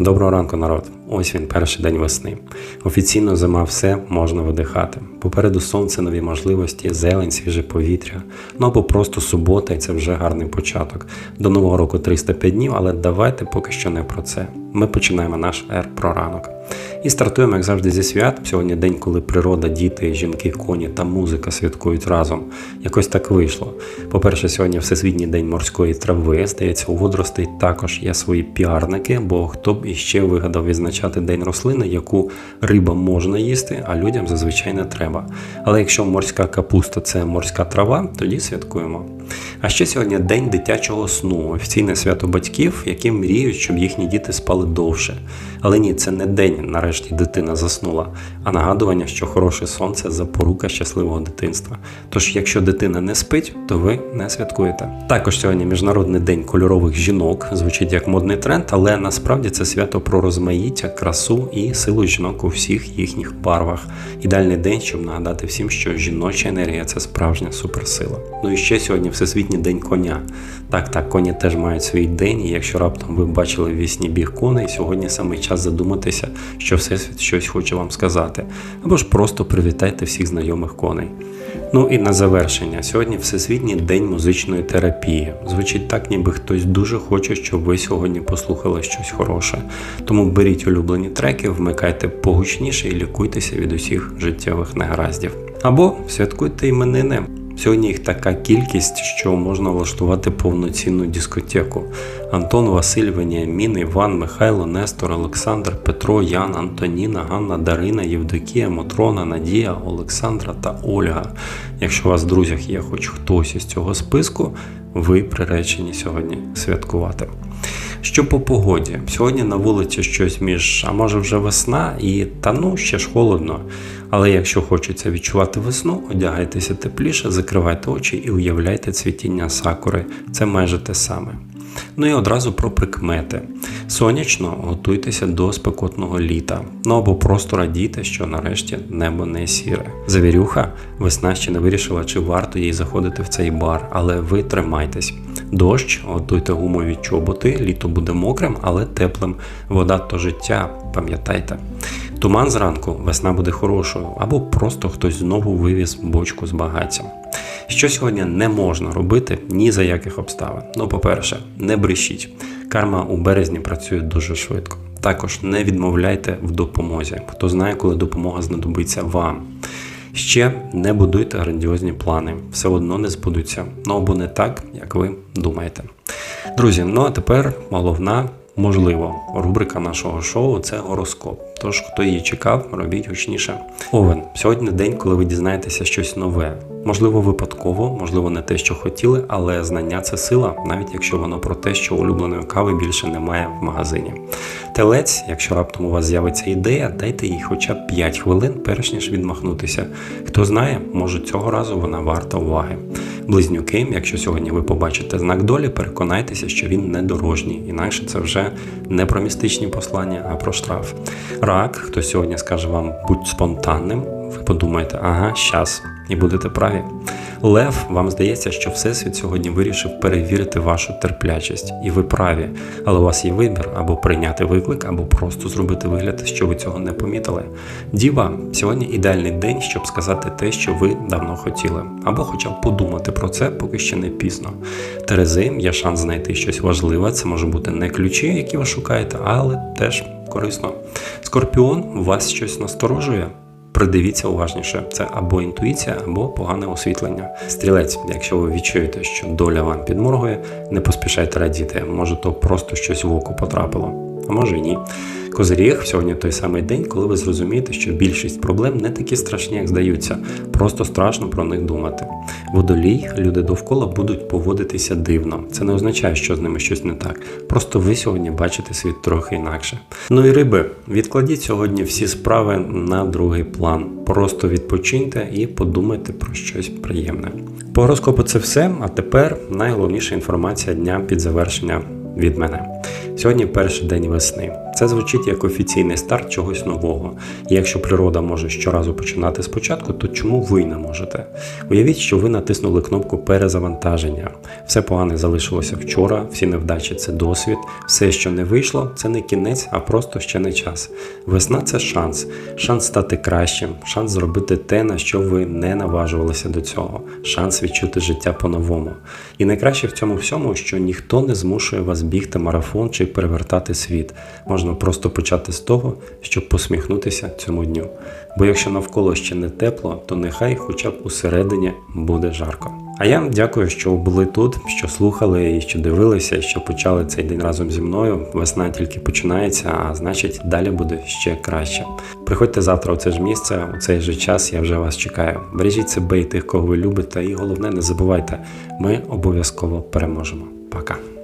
Доброго ранку, народ! Ось він, перший день весни. Офіційно зима все можна видихати. Попереду сонце, нові можливості, зелень, свіже повітря. Ну або просто субота, і це вже гарний початок. До нового року 305 днів, але давайте поки що не про це. Ми починаємо наш ер про ранок. І стартуємо, як завжди, зі свят. Сьогодні день, коли природа, діти, жінки, коні та музика святкують разом. Якось так вийшло. По-перше, сьогодні Всесвітній день морської трави. Здається, у водоростей також є свої піарники, бо хто б іще вигадав відзначати день рослини, яку риба можна їсти, а людям зазвичай не треба. Але якщо морська капуста це морська трава, тоді святкуємо. А ще сьогодні день дитячого сну, офіційне свято батьків, які мріють, щоб їхні діти спали довше. Але ні, це не день, нарешті дитина заснула, а нагадування, що хороше сонце запорука щасливого дитинства. Тож, якщо дитина не спить, то ви не святкуєте. Також сьогодні міжнародний день кольорових жінок звучить як модний тренд, але насправді це свято про розмаїття, красу і силу жінок у всіх їхніх барвах. Ідеальний день, щоб нагадати всім, що жіноча енергія це справжня суперсила. Ну і ще сьогодні Всесвітній день коня. Так, так, коні теж мають свій день, і якщо раптом ви бачили вісні біг коней, сьогодні саме час задуматися, що Всесвіт щось хоче вам сказати, або ж просто привітайте всіх знайомих коней. Ну і на завершення, сьогодні Всесвітній день музичної терапії. Звучить так, ніби хтось дуже хоче, щоб ви сьогодні послухали щось хороше. Тому беріть улюблені треки, вмикайте погучніше і лікуйтеся від усіх життєвих негараздів. Або святкуйте іменини. Сьогодні їх така кількість, що можна влаштувати повноцінну дискотеку. Антон, Василь, Веніамін, Іван, Михайло, Нестор, Олександр, Петро, Ян, Антоніна, Ганна, Дарина, Євдокія, Мотрона, Надія, Олександра та Ольга. Якщо у вас в друзях є хоч хтось із цього списку, ви приречені сьогодні святкувати. Що по погоді? Сьогодні на вулиці щось між, а може вже весна, і та ну ще ж холодно. Але якщо хочеться відчувати весну, одягайтеся тепліше, закривайте очі і уявляйте цвітіння сакури. Це майже те саме. Ну і одразу про прикмети. Сонячно готуйтеся до спекотного літа. Ну або просто радійте, що нарешті небо не сіре. Завірюха, весна ще не вирішила, чи варто їй заходити в цей бар, але ви тримайтесь. Дощ, готуйте гумові чоботи, літо буде мокрим, але теплим. Вода то життя, пам'ятайте. Туман зранку, весна буде хорошою, або просто хтось знову вивіз бочку з багаттям. Що сьогодні не можна робити ні за яких обставин. Ну, по-перше, не брешіть. Карма у березні працює дуже швидко. Також не відмовляйте в допомозі. Хто знає, коли допомога знадобиться вам. Ще не будуйте грандіозні плани, все одно не збудуться, ну або не так, як ви думаєте. Друзі, ну а тепер головна, можливо, рубрика нашого шоу це гороскоп. Тож, хто її чекав, робіть гучніше. Овен, сьогодні день, коли ви дізнаєтеся щось нове. Можливо, випадково, можливо, не те, що хотіли, але знання це сила, навіть якщо воно про те, що улюбленої кави більше немає в магазині. Телець, якщо раптом у вас з'явиться ідея, дайте їй хоча б 5 хвилин, перш ніж відмахнутися. Хто знає, може цього разу вона варта уваги. Близнюки, якщо сьогодні ви побачите знак долі, переконайтеся, що він не дорожній, інакше це вже не про містичні послання, а про штраф. Рак, хто сьогодні скаже вам будь спонтанним, ви подумаєте, ага, щас, і будете праві. Лев, вам здається, що Всесвіт сьогодні вирішив перевірити вашу терплячість, і ви праві, але у вас є вибір або прийняти виклик, або просто зробити вигляд, що ви цього не помітили. Діва, сьогодні ідеальний день, щоб сказати те, що ви давно хотіли, або хоча б подумати про це, поки ще не пізно. Терези, є шанс знайти щось важливе, це може бути не ключі, які ви шукаєте, але теж корисно. Скорпіон, вас щось насторожує. Придивіться уважніше, це або інтуїція, або погане освітлення. Стрілець, якщо ви відчуєте, що доля вам підморгує, не поспішайте радіти, може то просто щось в око потрапило, а може і ні. Козиріг сьогодні той самий день, коли ви зрозумієте, що більшість проблем не такі страшні, як здаються, просто страшно про них думати. Водолій, люди довкола будуть поводитися дивно. Це не означає, що з ними щось не так. Просто ви сьогодні бачите світ трохи інакше. Ну і риби, відкладіть сьогодні всі справи на другий план. Просто відпочиньте і подумайте про щось приємне. По гороскопу це все. А тепер найголовніша інформація дня під завершення від мене. Сьогодні перший день весни. Це звучить як офіційний старт чогось нового. І якщо природа може щоразу починати спочатку, то чому ви не можете? Уявіть, що ви натиснули кнопку перезавантаження. Все погане залишилося вчора, всі невдачі це досвід, все, що не вийшло, це не кінець, а просто ще не час. Весна це шанс, шанс стати кращим, шанс зробити те, на що ви не наважувалися до цього, шанс відчути життя по-новому. І найкраще в цьому всьому, що ніхто не змушує вас бігти марафон чи перевертати світ. Можна просто почати з того, щоб посміхнутися цьому дню. Бо якщо навколо ще не тепло, то нехай хоча б усередині буде жарко. А я дякую, що були тут, що слухали і що дивилися, що почали цей день разом зі мною. Весна тільки починається, а значить, далі буде ще краще. Приходьте завтра у це ж місце, у цей же час. Я вже вас чекаю. Бережіть себе і тих, кого ви любите, і головне, не забувайте, ми обов'язково переможемо. Пока.